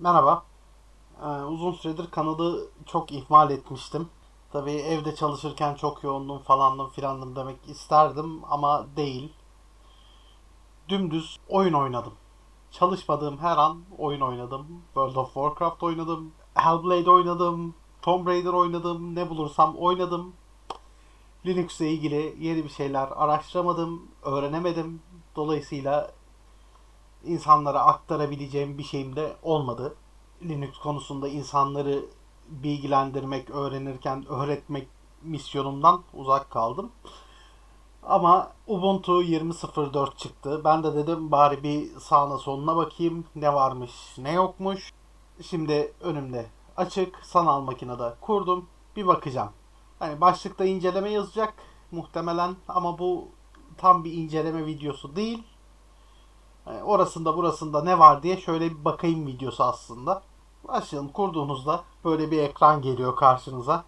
Merhaba. Ee, uzun süredir kanalı çok ihmal etmiştim. Tabii evde çalışırken çok yoğundum falandım filandım demek isterdim ama değil. Dümdüz oyun oynadım. Çalışmadığım her an oyun oynadım. World of Warcraft oynadım. Hellblade oynadım. Tomb Raider oynadım. Ne bulursam oynadım. Linux'le ilgili yeni bir şeyler araştıramadım, öğrenemedim. Dolayısıyla insanlara aktarabileceğim bir şeyim de olmadı. Linux konusunda insanları bilgilendirmek, öğrenirken öğretmek misyonumdan uzak kaldım. Ama Ubuntu 20.04 çıktı. Ben de dedim bari bir sağına soluna bakayım ne varmış ne yokmuş. Şimdi önümde açık sanal makinede kurdum. Bir bakacağım. Hani başlıkta inceleme yazacak muhtemelen ama bu tam bir inceleme videosu değil. Yani orasında burasında ne var diye şöyle bir bakayım videosu aslında. Başlayalım. Kurduğunuzda böyle bir ekran geliyor karşınıza.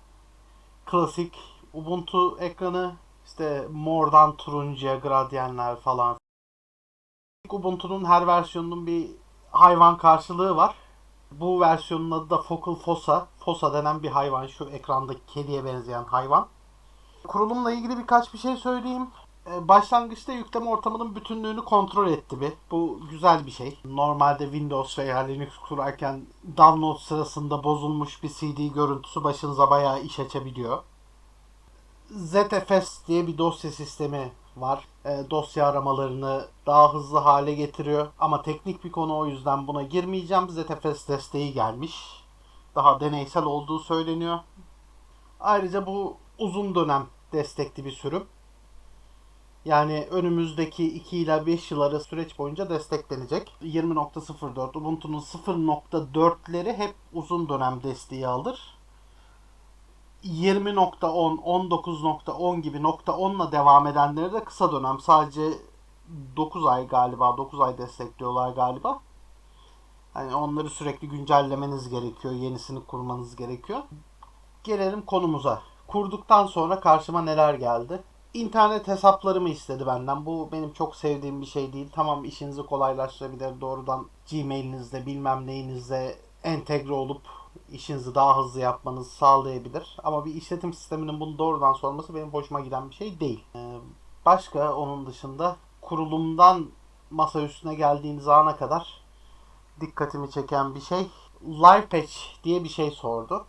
Klasik Ubuntu ekranı işte mordan turuncuya gradyenler falan. Ubuntu'nun her versiyonunun bir hayvan karşılığı var. Bu versiyonun adı da Focal Fossa. Fossa denen bir hayvan. Şu ekrandaki kediye benzeyen hayvan. Kurulumla ilgili birkaç bir şey söyleyeyim. Ee, Başlangıçta yükleme ortamının bütünlüğünü kontrol etti bir. Bu güzel bir şey. Normalde Windows veya Linux kurarken download sırasında bozulmuş bir CD görüntüsü başınıza bayağı iş açabiliyor. ZFS diye bir dosya sistemi var. E, dosya aramalarını daha hızlı hale getiriyor. Ama teknik bir konu o yüzden buna girmeyeceğim. ZFS desteği gelmiş. Daha deneysel olduğu söyleniyor. Ayrıca bu uzun dönem destekli bir sürüm. Yani önümüzdeki 2 ila 5 yıl arası süreç boyunca desteklenecek. 20.04 Ubuntu'nun 0.4'leri hep uzun dönem desteği alır. 20.10, 19.10 gibi nokta 10'la devam edenleri de kısa dönem. Sadece 9 ay galiba, 9 ay destekliyorlar galiba. Hani onları sürekli güncellemeniz gerekiyor, yenisini kurmanız gerekiyor. Gelelim konumuza. Kurduktan sonra karşıma neler geldi? İnternet hesaplarımı istedi benden. Bu benim çok sevdiğim bir şey değil. Tamam işinizi kolaylaştırabilir. Doğrudan Gmail'inizde bilmem neyinizde entegre olup işinizi daha hızlı yapmanızı sağlayabilir. Ama bir işletim sisteminin bunu doğrudan sorması benim hoşuma giden bir şey değil. Ee, başka onun dışında kurulumdan masa üstüne geldiğiniz ana kadar dikkatimi çeken bir şey Live Patch diye bir şey sordu.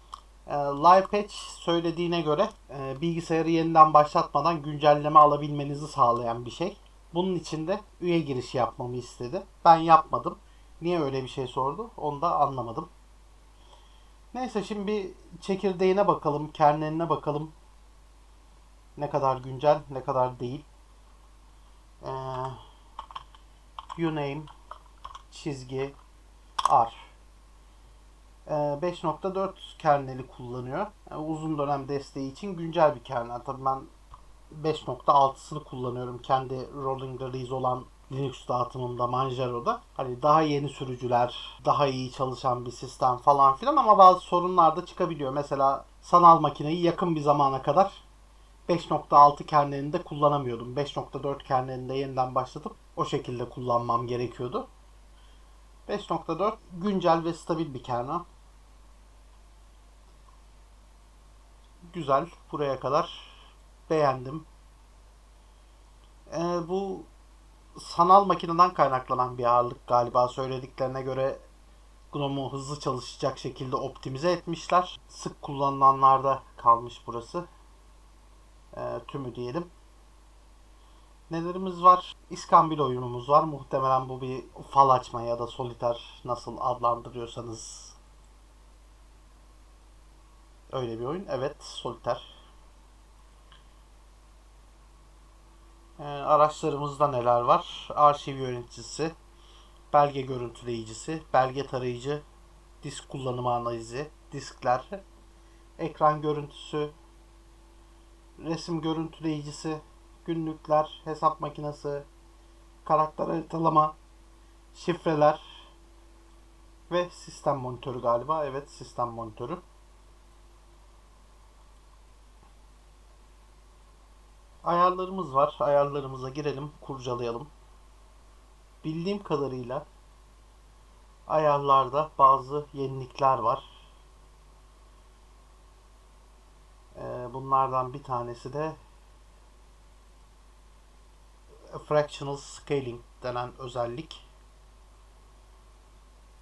Ee, Live Patch söylediğine göre e, bilgisayarı yeniden başlatmadan güncelleme alabilmenizi sağlayan bir şey. Bunun için de üye girişi yapmamı istedi. Ben yapmadım. Niye öyle bir şey sordu? Onu da anlamadım. Neyse şimdi bir çekirdeğine bakalım, kerneline bakalım. Ne kadar güncel, ne kadar değil. Ee, uname çizgi R. Ee, 5.4 kerneli kullanıyor. Yani uzun dönem desteği için güncel bir kernel. Tabii ben 5.6'sını kullanıyorum. Kendi rolling release olan Linux dağıtımında Manjaro'da. Hani daha yeni sürücüler, daha iyi çalışan bir sistem falan filan ama bazı sorunlar da çıkabiliyor. Mesela sanal makineyi yakın bir zamana kadar 5.6 kernelinde kullanamıyordum. 5.4 kernelinde yeniden başlatıp o şekilde kullanmam gerekiyordu. 5.4 güncel ve stabil bir kernel. Güzel. Buraya kadar beğendim. Ee, bu sanal makineden kaynaklanan bir ağırlık galiba söylediklerine göre GNOME'u hızlı çalışacak şekilde optimize etmişler. Sık kullanılanlarda kalmış burası. Ee, tümü diyelim. Nelerimiz var? İskambil oyunumuz var. Muhtemelen bu bir fal açma ya da soliter nasıl adlandırıyorsanız öyle bir oyun. Evet, soliter. Ee, araçlarımızda neler var? Arşiv yöneticisi, belge görüntüleyicisi, belge tarayıcı, disk kullanımı analizi, diskler, ekran görüntüsü, resim görüntüleyicisi, günlükler, hesap makinesi, karakter haritalama, şifreler ve sistem monitörü galiba. Evet, sistem monitörü. Ayarlarımız var. Ayarlarımıza girelim, kurcalayalım. Bildiğim kadarıyla Ayarlarda bazı yenilikler var. Ee, bunlardan bir tanesi de Fractional Scaling denen özellik.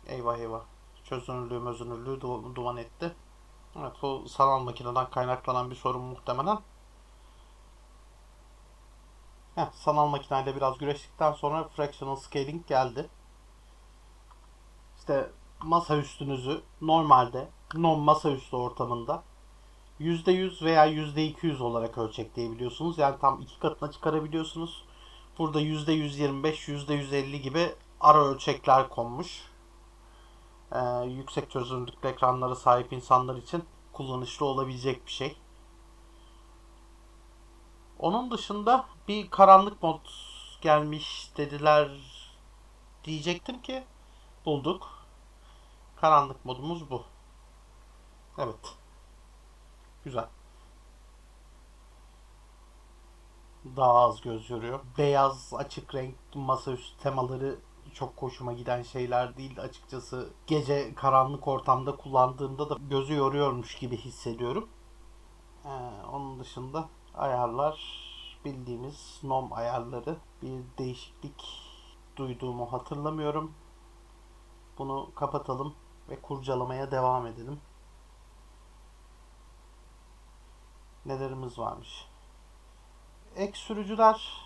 Eyvah eyvah. Çözünürlüğü özünürlüğü du- duman etti. Evet bu sanal makineden kaynaklanan bir sorun muhtemelen. Heh, sanal makineyle biraz güreştikten sonra fractional scaling geldi. İşte masa üstünüzü normalde non masaüstü ortamında %100 veya %200 olarak ölçekleyebiliyorsunuz. Yani tam iki katına çıkarabiliyorsunuz. Burada %125, %150 gibi ara ölçekler konmuş. Ee, yüksek çözünürlüklü ekranlara sahip insanlar için kullanışlı olabilecek bir şey. Onun dışında bir karanlık mod gelmiş dediler diyecektim ki bulduk. Karanlık modumuz bu. Evet. Güzel. Daha az göz yoruyor. Beyaz açık renk masaüstü temaları çok hoşuma giden şeyler değil açıkçası. Gece karanlık ortamda kullandığımda da gözü yoruyormuş gibi hissediyorum. Ee, onun dışında ayarlar bildiğimiz nom ayarları bir değişiklik duyduğumu hatırlamıyorum. Bunu kapatalım ve kurcalamaya devam edelim. Nelerimiz varmış? Ek sürücüler.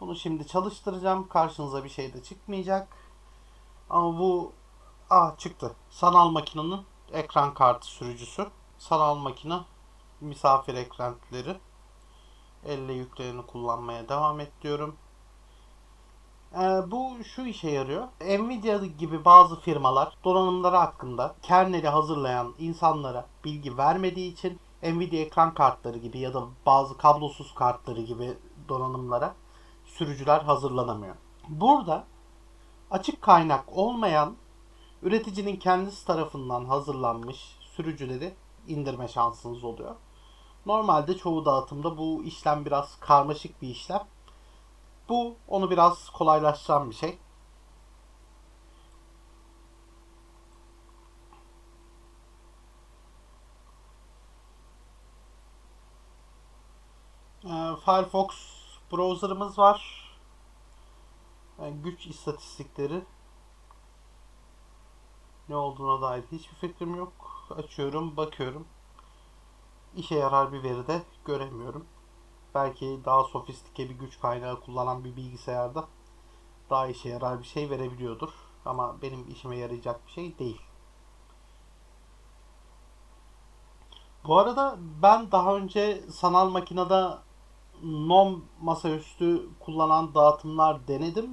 Bunu şimdi çalıştıracağım. Karşınıza bir şey de çıkmayacak. Ama bu ah çıktı. Sanal makinenin ekran kartı sürücüsü. Sanal makine misafir eklentileri. Elle yüklerini kullanmaya devam et diyorum. Ee, bu şu işe yarıyor. Nvidia gibi bazı firmalar donanımları hakkında kerneli hazırlayan insanlara bilgi vermediği için Nvidia ekran kartları gibi ya da bazı kablosuz kartları gibi donanımlara sürücüler hazırlanamıyor. Burada açık kaynak olmayan üreticinin kendisi tarafından hazırlanmış sürücüleri indirme şansınız oluyor. Normalde çoğu dağıtımda bu işlem biraz karmaşık bir işlem. Bu onu biraz kolaylaştıran bir şey. Ee, Firefox browser'ımız var. Yani güç istatistikleri ne olduğuna dair hiçbir fikrim yok. Açıyorum, bakıyorum. İşe yarar bir veri de göremiyorum. Belki daha sofistike bir güç kaynağı kullanan bir bilgisayarda daha işe yarar bir şey verebiliyordur. Ama benim işime yarayacak bir şey değil. Bu arada ben daha önce sanal makinede NOM masaüstü kullanan dağıtımlar denedim.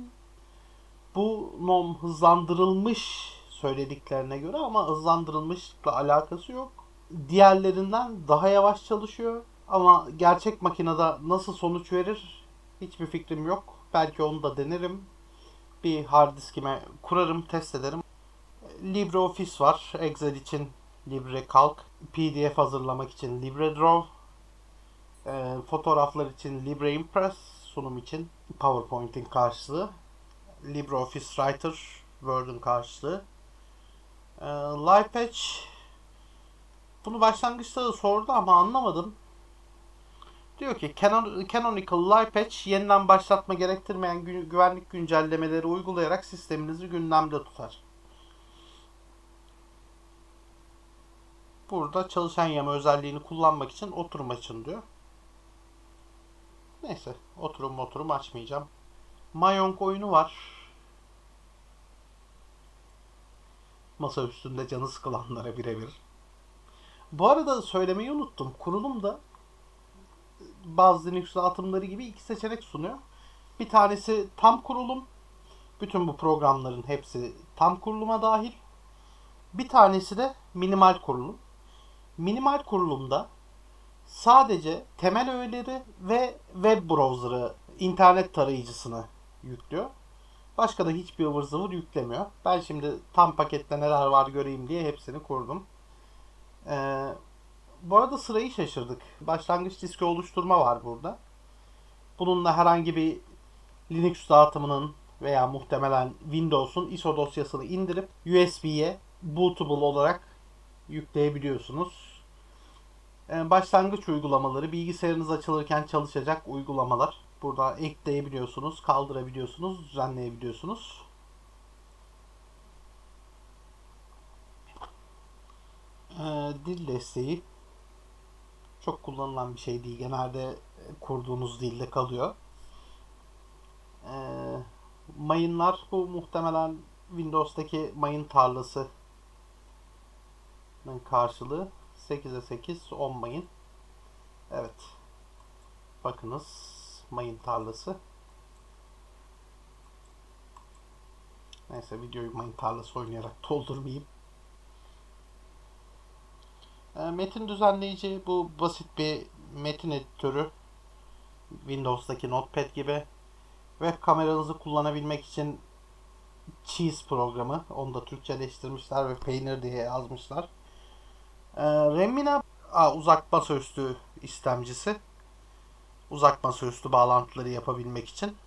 Bu NOM hızlandırılmış söylediklerine göre ama hızlandırılmışla alakası yok. Diğerlerinden daha yavaş çalışıyor ama gerçek makinede nasıl sonuç verir hiçbir fikrim yok. Belki onu da denerim. Bir hard diskime kurarım, test ederim. LibreOffice var. Excel için LibreCalc. PDF hazırlamak için LibreDraw. E, fotoğraflar için LibreImpress. Sunum için PowerPoint'in karşılığı. LibreOffice Writer Word'un karşılığı. E, LivePatch bunu başlangıçta da sordu ama anlamadım. Diyor ki Canon, Canonical Live Patch yeniden başlatma gerektirmeyen gü- güvenlik güncellemeleri uygulayarak sisteminizi gündemde tutar. Burada çalışan yama özelliğini kullanmak için oturum açın diyor. Neyse oturum oturum açmayacağım. Mayonk oyunu var. Masa üstünde canı sıkılanlara birebir. Bu arada söylemeyi unuttum. Kurulumda bazı Linux dağıtımları gibi iki seçenek sunuyor. Bir tanesi tam kurulum. Bütün bu programların hepsi tam kuruluma dahil. Bir tanesi de minimal kurulum. Minimal kurulumda sadece temel öğeleri ve web browser'ı, internet tarayıcısını yüklüyor. Başka da hiçbir ıvır zıvır yüklemiyor. Ben şimdi tam pakette neler var göreyim diye hepsini kurdum. Ee, bu arada sırayı şaşırdık. Başlangıç diski oluşturma var burada. Bununla herhangi bir Linux dağıtımının veya muhtemelen Windows'un ISO dosyasını indirip USB'ye bootable olarak yükleyebiliyorsunuz. Ee, başlangıç uygulamaları bilgisayarınız açılırken çalışacak uygulamalar. Burada ekleyebiliyorsunuz, kaldırabiliyorsunuz, düzenleyebiliyorsunuz. Ee, dil desteği çok kullanılan bir şey değil. Genelde kurduğunuz dilde kalıyor. Ee, mayınlar bu muhtemelen Windows'taki mayın tarlası karşılığı 8'e 8 10 mayın. Evet. Bakınız mayın tarlası. Neyse videoyu mayın tarlası oynayarak doldurmayayım. E, metin düzenleyici bu basit bir metin editörü. Windows'daki Notepad gibi. Web kameranızı kullanabilmek için Cheese programı. Onu da Türkçeleştirmişler ve peynir diye yazmışlar. E, Remina a, uzak masaüstü istemcisi. Uzak masaüstü bağlantıları yapabilmek için.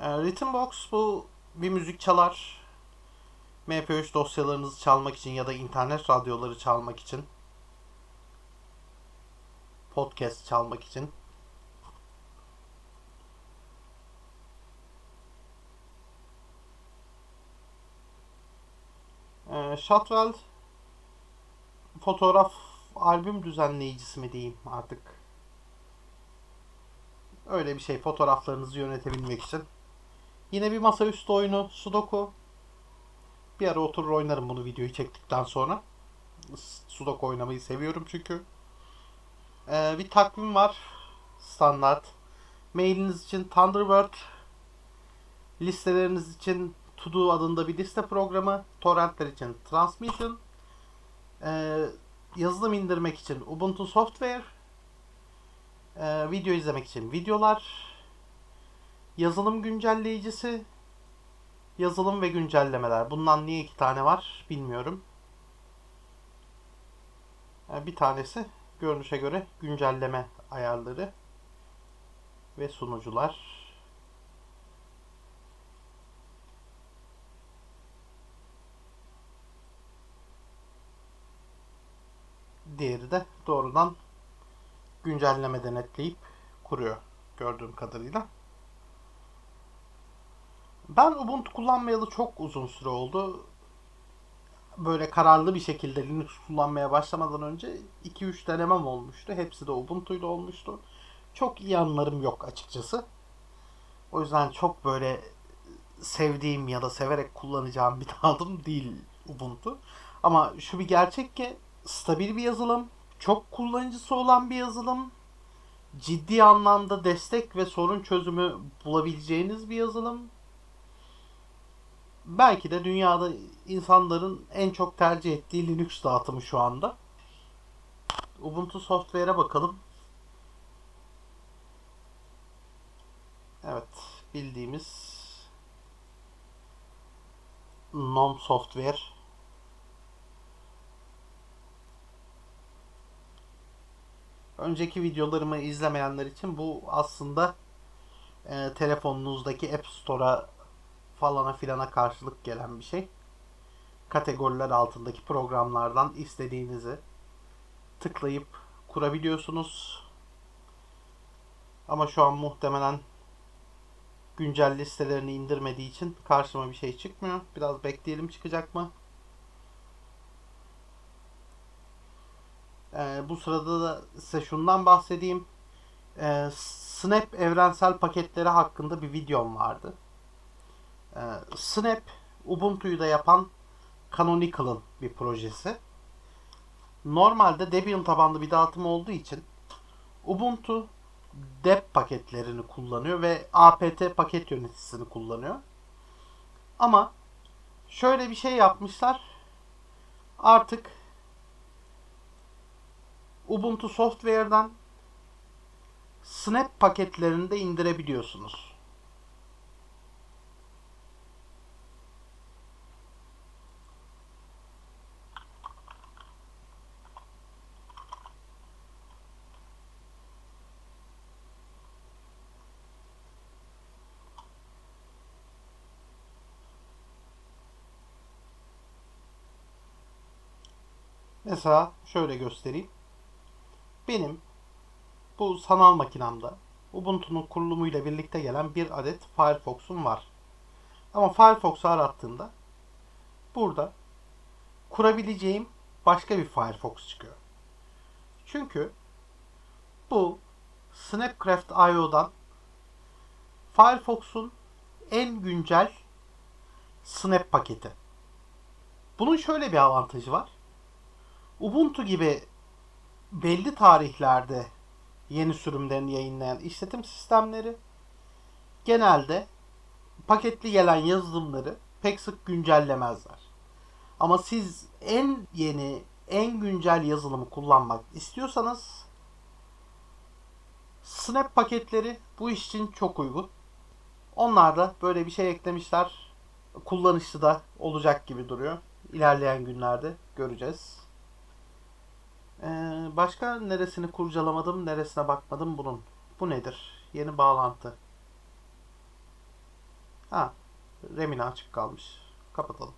E, Rhythmbox bu bir müzik çalar. MP3 dosyalarınızı çalmak için ya da internet radyoları çalmak için. Podcast çalmak için. Shotwell fotoğraf albüm düzenleyicisi mi diyeyim artık. Öyle bir şey fotoğraflarınızı yönetebilmek için. Yine bir masaüstü oyunu Sudoku. Bir ara oturur oynarım bunu videoyu çektikten sonra. Sudoku oynamayı seviyorum çünkü. Ee, bir takvim var. Standart. Mailiniz için Thunderbird. Listeleriniz için To adında bir liste programı. Torrentler için Transmission. Ee, yazılım indirmek için Ubuntu Software. Ee, video izlemek için videolar Yazılım güncelleyicisi, yazılım ve güncellemeler. Bundan niye iki tane var bilmiyorum. Bir tanesi görünüşe göre güncelleme ayarları ve sunucular. Diğeri de doğrudan güncelleme denetleyip kuruyor gördüğüm kadarıyla. Ben Ubuntu kullanmayalı çok uzun süre oldu. Böyle kararlı bir şekilde Linux kullanmaya başlamadan önce 2-3 denemem olmuştu. Hepsi de Ubuntu ile olmuştu. Çok iyi anlarım yok açıkçası. O yüzden çok böyle sevdiğim ya da severek kullanacağım bir adım değil Ubuntu. Ama şu bir gerçek ki stabil bir yazılım, çok kullanıcısı olan bir yazılım, ciddi anlamda destek ve sorun çözümü bulabileceğiniz bir yazılım belki de dünyada insanların en çok tercih ettiği Linux dağıtımı şu anda. Ubuntu Software'e bakalım. Evet, bildiğimiz GNOME Software Önceki videolarımı izlemeyenler için bu aslında e, telefonunuzdaki App Store'a falana filana karşılık gelen bir şey. Kategoriler altındaki programlardan istediğinizi tıklayıp kurabiliyorsunuz. Ama şu an muhtemelen güncel listelerini indirmediği için karşıma bir şey çıkmıyor. Biraz bekleyelim çıkacak mı? Ee, bu sırada da size şundan bahsedeyim. Ee, Snap evrensel paketleri hakkında bir videom vardı. Ee, Snap Ubuntu'yu da yapan Canonical'ın bir projesi. Normalde Debian tabanlı bir dağıtım olduğu için Ubuntu dep paketlerini kullanıyor ve apt paket yöneticisini kullanıyor. Ama şöyle bir şey yapmışlar. Artık Ubuntu Software'dan Snap paketlerini de indirebiliyorsunuz. Mesela şöyle göstereyim. Benim bu sanal makinamda Ubuntu'nun kurulumuyla birlikte gelen bir adet Firefox'um var. Ama Firefox'u arattığımda burada kurabileceğim başka bir Firefox çıkıyor. Çünkü bu Snapcraft.io'dan Firefox'un en güncel Snap paketi. Bunun şöyle bir avantajı var. Ubuntu gibi belli tarihlerde yeni sürümlerini yayınlayan işletim sistemleri genelde paketli gelen yazılımları pek sık güncellemezler. Ama siz en yeni, en güncel yazılımı kullanmak istiyorsanız Snap paketleri bu iş için çok uygun. Onlar da böyle bir şey eklemişler. Kullanışlı da olacak gibi duruyor. İlerleyen günlerde göreceğiz. Ee, başka neresini kurcalamadım, neresine bakmadım bunun. Bu nedir? Yeni bağlantı. Ha, remini açık kalmış. Kapatalım.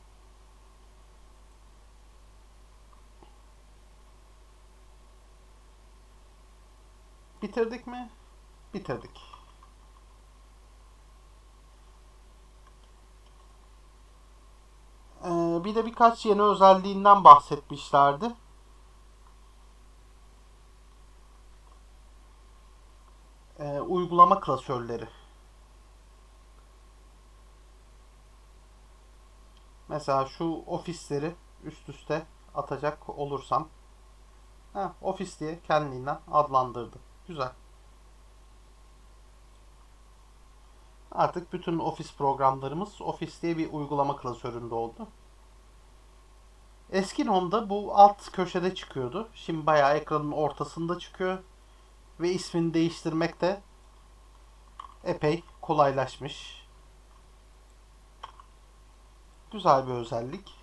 Bitirdik mi? Bitirdik. Ee, bir de birkaç yeni özelliğinden bahsetmişlerdi. Ee, uygulama klasörleri. Mesela şu ofisleri üst üste atacak olursam ha, ofis diye kendiliğinden adlandırdı. Güzel. Artık bütün ofis programlarımız ofis diye bir uygulama klasöründe oldu. Eski NOM'da bu alt köşede çıkıyordu. Şimdi bayağı ekranın ortasında çıkıyor. Ve ismini değiştirmek de epey kolaylaşmış. Güzel bir özellik.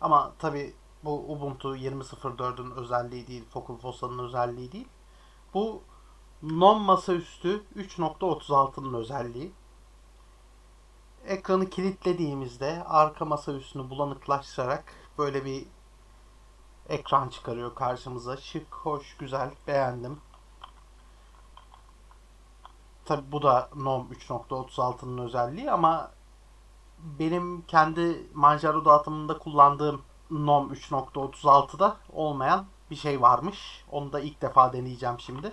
Ama tabi bu Ubuntu 20.04'ün özelliği değil, Focal Fossa'nın özelliği değil. Bu non masaüstü 3.36'nın özelliği. Ekranı kilitlediğimizde arka masaüstünü bulanıklaştırarak böyle bir ekran çıkarıyor karşımıza. Şık, hoş, güzel, beğendim. Tabi bu da NOM 3.36'nın özelliği ama benim kendi Manjaro dağıtımında kullandığım NOM 3.36'da olmayan bir şey varmış. Onu da ilk defa deneyeceğim şimdi.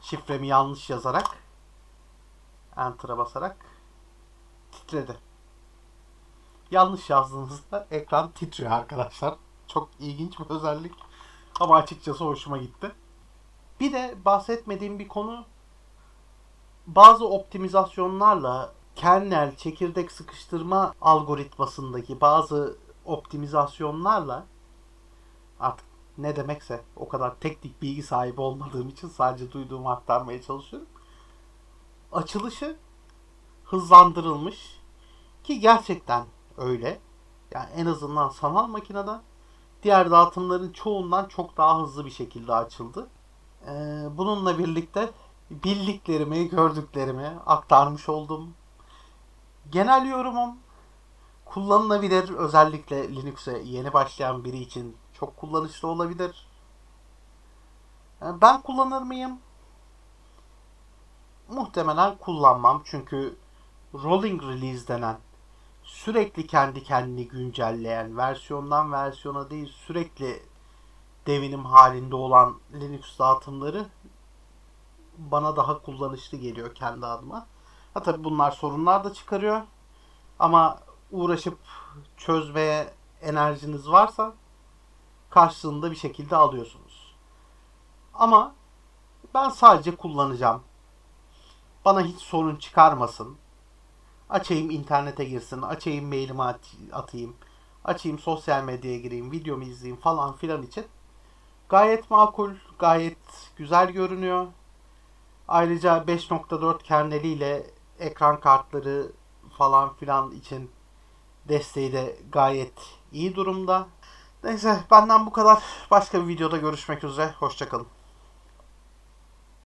Şifremi yanlış yazarak Enter'a basarak titredi. Yanlış yazdığınızda ekran titriyor arkadaşlar. Çok ilginç bir özellik. Ama açıkçası hoşuma gitti. Bir de bahsetmediğim bir konu bazı optimizasyonlarla kernel çekirdek sıkıştırma algoritmasındaki bazı optimizasyonlarla artık ne demekse o kadar teknik bilgi sahibi olmadığım için sadece duyduğumu aktarmaya çalışıyorum. Açılışı hızlandırılmış ki gerçekten öyle. Yani en azından sanal makinede diğer dağıtımların çoğundan çok daha hızlı bir şekilde açıldı. Ee, bununla birlikte bildiklerimi, gördüklerimi aktarmış oldum. Genel yorumum kullanılabilir. Özellikle Linux'e yeni başlayan biri için çok kullanışlı olabilir. Yani ben kullanır mıyım? Muhtemelen kullanmam. Çünkü rolling release denen sürekli kendi kendini güncelleyen versiyondan versiyona değil sürekli devinim halinde olan Linux dağıtımları bana daha kullanışlı geliyor kendi adıma. Ha tabi bunlar sorunlar da çıkarıyor. Ama uğraşıp çözmeye enerjiniz varsa karşılığında bir şekilde alıyorsunuz. Ama ben sadece kullanacağım. Bana hiç sorun çıkarmasın. Açayım internete girsin, açayım mailimi atayım, açayım sosyal medyaya gireyim, videomu izleyeyim falan filan için. Gayet makul, gayet güzel görünüyor. Ayrıca 5.4 kerneliyle ekran kartları falan filan için desteği de gayet iyi durumda. Neyse benden bu kadar. Başka bir videoda görüşmek üzere. Hoşçakalın.